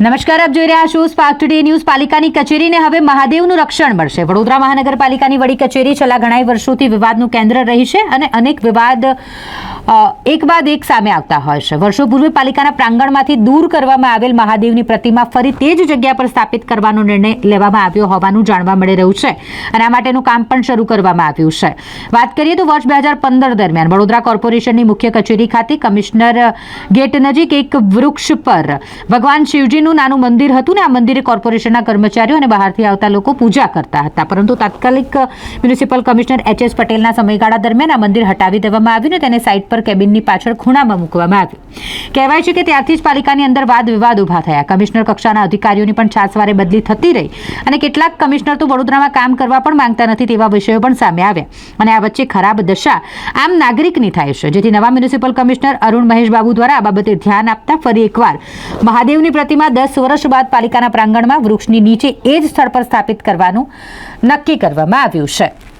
નમસ્કાર, આપ જોઈ રહ્યા છો સ્પાર્ક ટુડે ન્યૂઝ પાલિકાની કચેરીને હવે મહાદેવનું રક્ષણ મળશે. વડોદરા મહાનગરપાલિકાની વડી કચેરી છેલ્લા ઘણા વર્ષોથી વિવાદનું કેન્દ્ર રહી છે અને અનેક વિવાદ એક બાદ એક સામે આવતા હોય છે. વર્ષો પૂર્વે પાલિકાના પ્રાંગણમાંથી દૂર કરવામાં આવેલ મહાદેવની પ્રતિમા ફરી તે જ જગ્યા પર સ્થાપિત કરવાનો નિર્ણય લેવામાં આવ્યો હોવાનું જાણવા મળી રહ્યું છે અને આ માટેનું કામ પણ શરૂ કરવામાં આવ્યું છે. વાત કરીએ તો વર્ષ બે હજાર પંદર દરમિયાન વડોદરા કોર્પોરેશનની મુખ્ય કચેરી ખાતે કમિશનર ગેટ નજીક એક વૃક્ષ પર ભગવાન શિવજીનું નાનું મંદિર હતું ને, આ મંદિરે કોર્પોરેશનના કર્મચારીઓ અને બહારથી આવતા લોકો પૂજા કરતા હતા. પરંતુ તાત્કાલિક મ્યુનિસિપલ કમિશનર એચ એસ પટેલના સમયગાળા દરમિયાન આ મંદિર હટાવી દેવામાં આવ્યું ને, તેને સાઇટ પર કેબિનની પાછળ ખૂણામાં મૂકવામાં આવ્યું. કહેવાય છે કે ત્યારથી જ પાલિકાની અંદર વાદ વિવાદ ઊભા થયા. કમિશનર કક્ષાના અધિકારીઓની પણ છાસવારે બદલી થતી રહી અને કેટલાક કમિશનર તો વડોદરામાં કામ કરવા પણ માંગતા નથી તેવા વિષયો પણ સામે આવ્યા. અને આ વચ્ચે ખરાબ દશા આમ નાગરિકની થાય છે. જેથી નવા મ્યુનિસિપલ કમિશનર અરુણ મહેશ બાબુ દ્વારા આ બાબતે ધ્યાન આપતા ફરી એકવાર મહાદેવની પ્રતિમા દસ વર્ષ બાદ પાલિકાના પ્રાંગણમાં વૃક્ષની નીચે એ જ સ્થળ પર સ્થાપિત કરવાનું નક્કી કરવામાં આવ્યું છે.